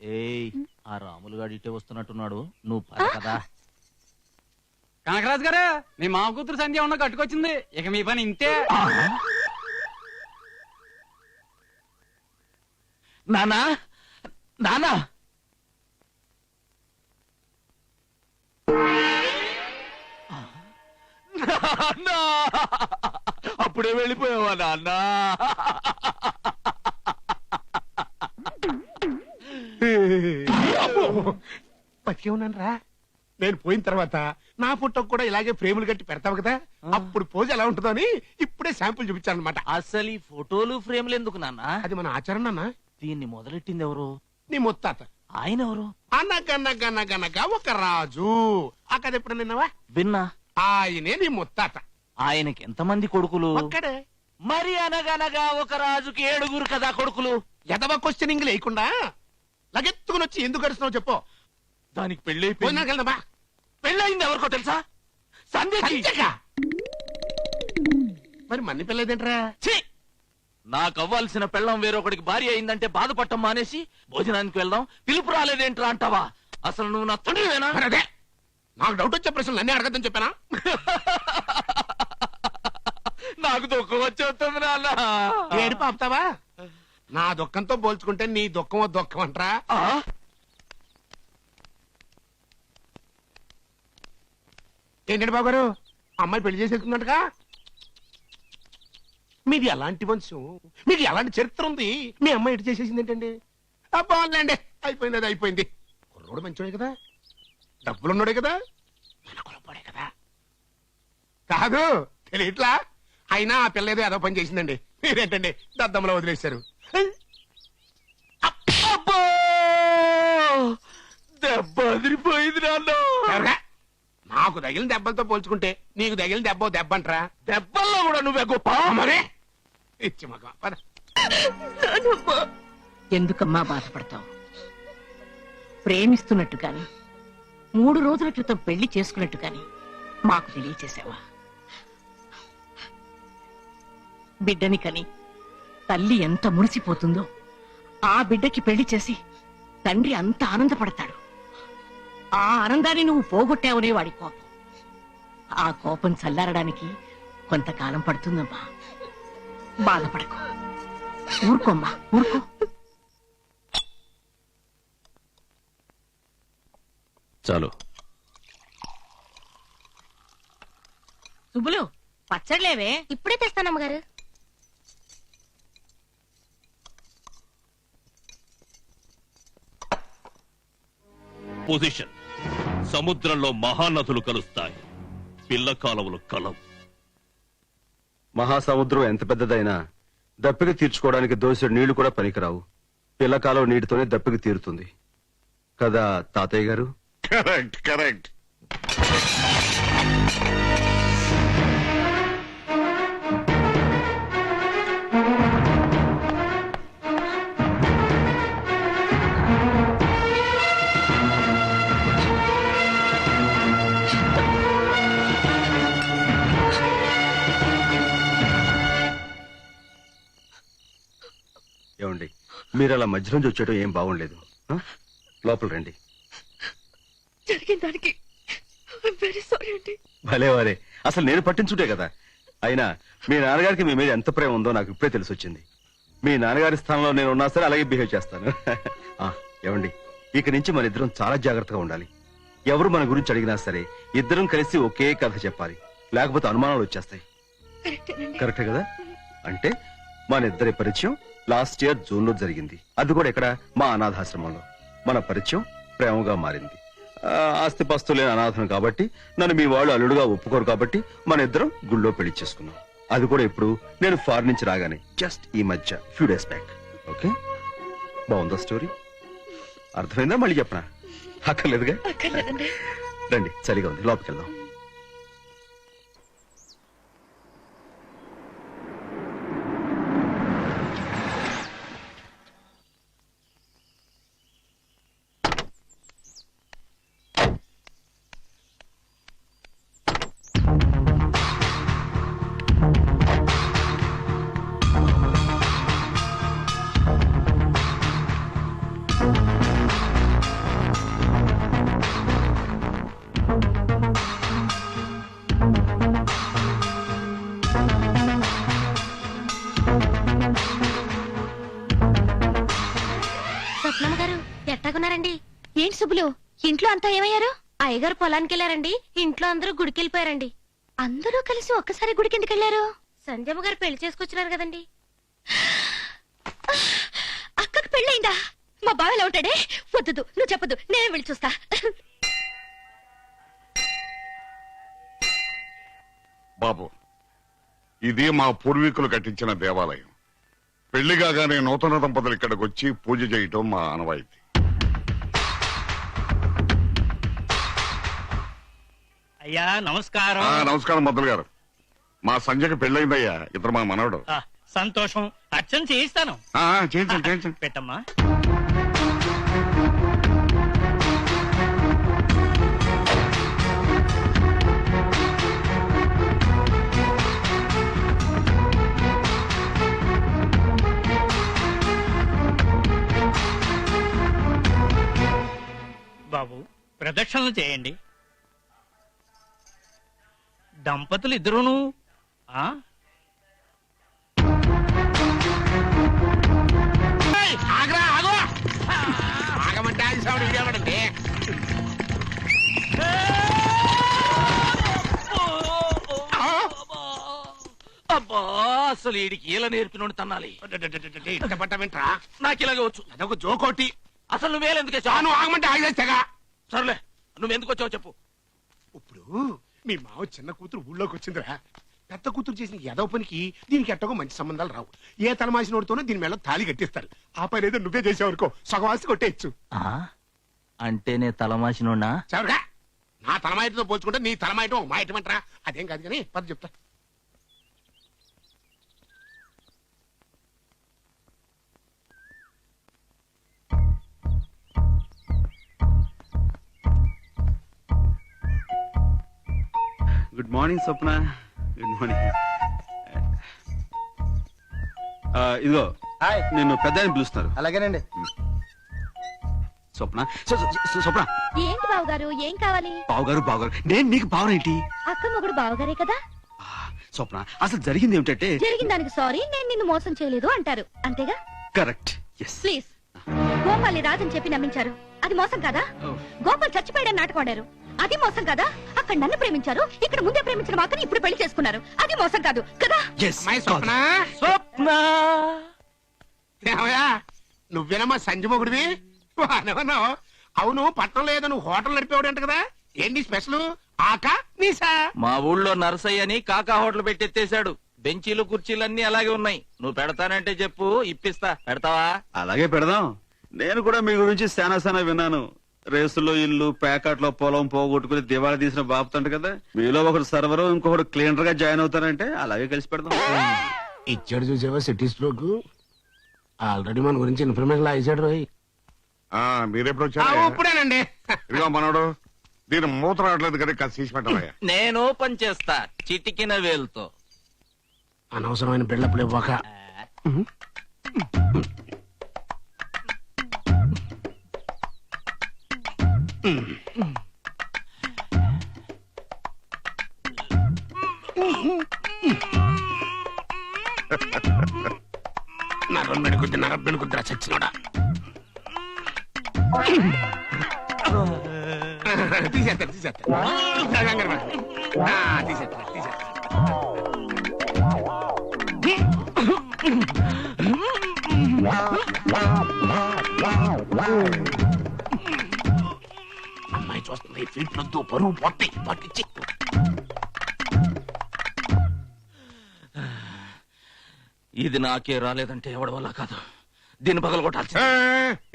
ఏయ్ ఆ రాములు గారు ఇటే వస్తున్నట్టున్నాడు. నువ్వు పద కదా కనకరాజు గారు మీ మామ కూతురు సంధ్య ఉన్న కట్టుకొచ్చింది. ఇక మీ పని ఇంతే. నానా. నానా! అప్పుడే వెళ్ళిపోయావా నాన్న? బతికే ఉన్నాను రా నేను పోయిన తర్వాత నా ఫోటో కూడా ఇలాగే ఫ్రేములు కట్టి పెడతావు కదా? అప్పుడు పోజ్ ఎలా ఉంటుందో అని ఇప్పుడే శాంపుల్ చూపించాను అనమాట అసలు ఈ ఫోటోలు ఫ్రేమ్లు ఎందుకు నాన్న? అది మన ఆచరణ అన్న దీన్ని మొదలెట్టింది ఎవరు? నీ ముత్తాత. ఆయన ఎవరు? అనగనగనగనగా ఒక రాజు. ఆ కథ ఎప్పుడు నిన్నవా విన్నా. ఆయనే నీ ముత్తాత. ఆయనకి ఎంతమంది కొడుకులు? ఒక్కడే. మరి అనగనగా ఒక రాజుకి ఏడుగురు కదా కొడుకులు? ఎదవ క్వశ్చనింగ్ లేకుండా లగెత్తుకుని వచ్చి ఎందుకు గడుస్తున్నావు చెప్పు. దానికి పెళ్ళైపోయింది. పోయినాక వెళ్దామా పెళ్ళయింది ఎవరికో తెలుసా? సంధ్యకి. సంచక. మరి మన్ని పిల్లదేంట్రా ఛీ! నాకు అవ్వాల్సిన పెళ్ళం వేరొకడికి భార్య అయిందంటే బాధపడటం మానేసి భోజనానికి వెళ్దాం. పిలుపు రాలేదేంట్రా అంటావా? అసలు నువ్వు నా తండ్రివేనా? మరి అదే. నాకు డౌట్ వచ్చే ప్రశ్నలు అన్నీ అడగద్దని చెప్పానా? నాకు దుఃఖం వచ్చేస్తుంది నాన్న. ఏడు పాపుతావా నా దుఃఖంతో పోల్చుకుంటే నీ దుఃఖం దుఃఖం అంటరా ఆ? ఏంటండి బాబు గారు అమ్మాయి పెళ్ళి చేసేస్తుందంటగా? మీది ఎలాంటి వంశం? మీకు ఎలాంటి చరిత్ర ఉంది? మీ అమ్మాయి ఇటు చేసేసింది ఏంటండి బాగుందండి అయిపోయింది అది అయిపోయింది. కుర్రోడు మంచోడే కదా. డబ్బులున్నాడే కదా. మన కులపోడే కదా. కాదు తెలియట్లా? అయినా ఆ పిల్ల ఏదో ఏదో పని చేసిందండి. మీరేంటండి? దద్దమ్మలో వదిలేశారు. అబ్బో! దెబ్బ అదిరిపోయింది నాన్న. ఎవరా? నాకు తగిలిన దెబ్బలతో పోల్చుకుంటే నీకు తగిలిన దెబ్బ ఓ దెబ్బ అంటరా? దెబ్బల్లో కూడా నువ్వే గొప్ప. మరే? ఇచ్చి మగ పద. ఎందుకమ్మా బాధపడతావు? ప్రేమిస్తున్నట్టు కాని మూడు రోజుల క్రితం పెళ్ళి చేసుకున్నట్టు కాని మాకు తెలియచేసావా? బిడ్డని కని తల్లి ఎంత మురిసిపోతుందో ఆ బిడ్డకి పెళ్ళి చేసి తండ్రి అంత ఆనందపడతాడు. ఆ ఆనందాన్ని నువ్వు పోగొట్టావనే వాడి కోపం. ఆ కోపం చల్లారడానికి కొంతకాలం పడుతుందమ్మా. బాధపడకు. ఊరుకోమ్మా ఊరుకో. చాలు. సుబ్బులు పచ్చడిలేవే ఇప్పుడే తెస్తానమ్మగారు. పొజిషన్. సముద్రంలో మహానదులు కలుస్తాయి. పిల్ల కాలువలు కలవు. మహాసముద్రం ఎంత పెద్దదైనా దప్పిక తీర్చుకోవడానికి దోసెడు నీళ్ళు కూడా పనికిరావు. పిల్లకాలం నీటితోనే దప్పిక తీరుతుంది. కదా తాతయ్య గారు? కరెక్ట్ కరెక్ట్ మీరు అలా మధ్య నుంచి వచ్చేయడం ఏం బాగుండలేదు? లోపల రండి. జరిగిన దానికి వెరీ సారీ అండి. భలే వారే. అసలు నేను పట్టించుంటే కదా. అయినా మీ నాన్నగారికి మీ మీద ఎంత ప్రేమ ఉందో నాకు ఇప్పుడే తెలిసి వచ్చింది మీ నాన్నగారి స్థానంలో నేను ఉన్నా సరే అలాగే బిహేవ్ చేస్తాను. ఏమండి? ఇక నుంచి మన ఇద్దరం చాలా జాగ్రత్తగా ఉండాలి. ఎవరు మన గురించి అడిగినా సరే ఇద్దరం కలిసి ఒకే కథ చెప్పాలి. లేకపోతే అనుమానాలు వచ్చేస్తాయి. కరెక్టే కదా? అంటే మన ఇద్దరి పరిచయం లాస్ట్ ఇయర్ జూన్లో జరిగింది. అది కూడా ఇక్కడ మా అనాథాశ్రమంలో. మన పరిచయం ప్రేమగా మారింది. ఆ, ఆస్తిపాస్తులు లేని అనాథం కాబట్టి నన్ను మీ వాళ్ళు అల్లుడుగా ఒప్పుకోరు కాబట్టి మన ఇద్దరం గుళ్ళో పెళ్ళి చేసుకున్నాం. అది కూడా ఇప్పుడు నేను ఫారెన్ నుంచి రాగానే జస్ట్ ఈ మధ్య ఫ్యూ డేస్ బ్యాక్ ఓకే బాగుందా స్టోరీ అర్థమైందా? మళ్ళీ చెప్పనా? అక్కర్లేదుగా? రండి చలిగా ఉంది. లోపలికి వెళ్దాం. ఇంట్లో అంతా ఏమయ్యారు? అయ్యగారు పొలానికి వెళ్ళారండి ఇంట్లో అందరూ గుడికి వెళ్ళిపోయారండి అందరూ కలిసి ఒక్కసారి గుడికి ఎందుకు వెళ్ళారు సంజయమ్మ గారు పెళ్ళి చేసుకొచ్చినారు కదండి. అక్కకు పెళ్ళయిందా? మా బావ ఎలా ఉంటాడే? వద్దు నువ్వు చెప్పదు నేనే వెళ్ళి చూస్తా. బాబు ఇది మా పూర్వీకులు కట్టించిన దేవాలయం. పెళ్ళి కాగానే నూతన దంపతులు ఇక్కడికి వచ్చి పూజ చేయటం మా ఆనవాయితీ. అయ్యా నమస్కారం. ఆ, నమస్కారం మద్దలు గారు. మా సంజయ్కి పెళ్ళయిందయ్యా ఇతరు మా మనవడు. ఆ, సంతోషం. అర్చన చేయిస్తాను. ఆ, చేయించండి చేయించండి. పెట్టమ్మా. బాబు ప్రదక్షిణలు చేయండి. దంపతులు ఇద్దరును? ఆ? ఆగరా ఆగో! ఆగమంటే అబ్బా అసలు ఈడికి ఈల నేర్పినోడు తన్నాలి. ఇష్టపడ్డావేంట్రా నాకు ఇలాగే వచ్చు. అదొక జోకోటి. అసలు నువ్వేలెందుకే చాను ఆగమంటే ఆగేస్తేగా సర్లే నువ్వెందుకు వచ్చావు చెప్పు. ఇప్పుడు మీ మావ చిన్న కూతురు ఊళ్ళోకి వచ్చిందిరా. పెద్ద కూతురు చేసిన ఎదవ పనికి దీనికి ఎట్టగో మంచి సంబంధాలు రావు. ఏ తలమాసినోడితోనో దీని మీద తాళి కట్టిస్తారు. ఆ పని ఏదో నువ్వే చేసేవనుకో సగం ఆస్తి కొట్టేయచ్చు. అంటే నే తలమాసినోడా? చవరగా నా తలమాయటతో పోల్చుకుంటే నీ తలమాయటం మాయటమంటరా? అదేం కాదు కానీ పద చెప్తా. Good morning Swapna good morning ఇదిగో నిన్ను పెద్ద ఆయన పిలుస్తున్నారు అలాగేనండి. స్వప్న స్వ- స్వ- స్వ- స్వప్న ఏంటి బావగారు? ఏం కావాలి? బావగారు బావగారు. నేను నీకు బావనేంటి అక్క మొగుడు బావగారే కదా? స్వప్న అసలు జరిగింది ఏమిటంటే జరిగిన దానికి సారీ నేను నిన్ను మోసం చేయలేదు అంటారు. అంతేగా? కరెక్ట్ ఎస్ ప్లీజ్ గోపాల్ని రాజని చెప్పి నమ్మించారు. అది మోసం కదా? గోపాల్ చచ్చిపోయాడని నాటకం ఆడారు. అది మోసం కదా? అక్కడ నన్ను ప్రేమించారు. ఇక్కడ ముందే ప్రేమించిన మాకని ఇప్పుడు పెళ్ళి చేసుకున్నారు. అది మోసం కాదు కదా? నువ్వేనమ్మా సంజమొగుడివి అవును పట్టణంలో ఏదో నువ్వు హోటల్ నడిపేవాడు అంట కదా? ఏంటి స్పెషల్? ఆక నీసా మా ఊళ్ళో నర్సయ్య అని కాకా హోటల్ పెట్టెత్తేశాడు. బెంచీలు కుర్చీలన్నీ అలాగే ఉన్నాయి. నువ్వు పెడతానంటే చెప్పు ఇప్పిస్తా. పెడతావా? అలాగే పెడదాం. నేను కూడా మీ గురించి శానా శానా విన్నాను. రేసులో ఇల్లు ప్యాకెట్లో పొలం పోగొట్టుకుని దివాళా తీసిన బాపుతంట కదా. మీలో ఒకడు సర్వర్ ఇంకొకడు క్లీనర్గా జాయిన్ అవుతారంటే అలాగే కలిసి పెడదాం. ఇచ్చాడు చూసావా సిటీ స్ట్రోక్? ఆల్రెడీ మన గురించి ఇన్ఫర్మేషన్ లా ఇచ్చాడు రోయ్. ఆ, మీరెప్పుడు వచ్చారు? ఇప్పుడేనండి. ఇదిగో మనోడు దీని మూత రావట్లేదు కదా కాస్త తీసి పెట్టాలయ్యా నేను ఓపెన్ చేస్తా చిటికిన వేలుతో. అనవసరమైన బిల్డప్లు ఇవ్వక. నరం మెడుకుద్ది నరం మెడుకుద్దిరా చచ్చినోడా తీసేస్తారు తీసేస్తారు తీసేస్తారు ఫీట్ నొద్దు పరువు పొట్టి పట్టించి ఇది నాకే రాలేదంటే ఎవడి వల్ల కాదు. దీన్ని పగల కొట్టాల్సి ఏ,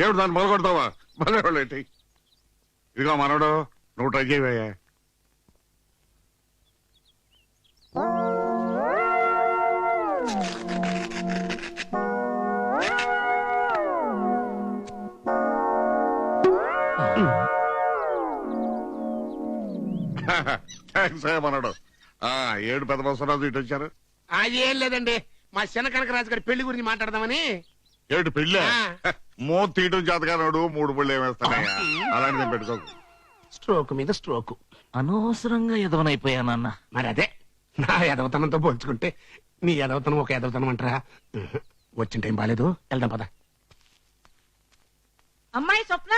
ఏమిటి దాన్ని మొదలు కొడతావా మళ్ళీ ఏంటి? ఇదిగో మనోడు నువ్వు ట్రై చేయవయ్యా. అయ్యా మనోడు ఆ ఏడు పెద్ద బసవరాజు ఇటు వచ్చారు. అది ఏం లేదండి. మా చిన్న కనకరాజు గారి పెళ్ళి గురించి మాట్లాడదామని. ఏడు పెళ్ళి? ఆ. మో తీయటం జాతకాడు మూడు పళ్ళు ఏమేస్తానయ్యా అలాంటిది పెట్టుకోకు. స్ట్రోక్ మీద స్ట్రోక్. అనవసరంగా ఎదవనైపోయానన్న మరి అదే నా ఎదవతనంతో పోల్చుకుంటే నీ ఎదవతనం ఒక ఎదవతనం అంటారా? ఉహు. వచ్చిన టైం బాలేదు. వెళ్దాం పద. అమ్మాయి స్వప్న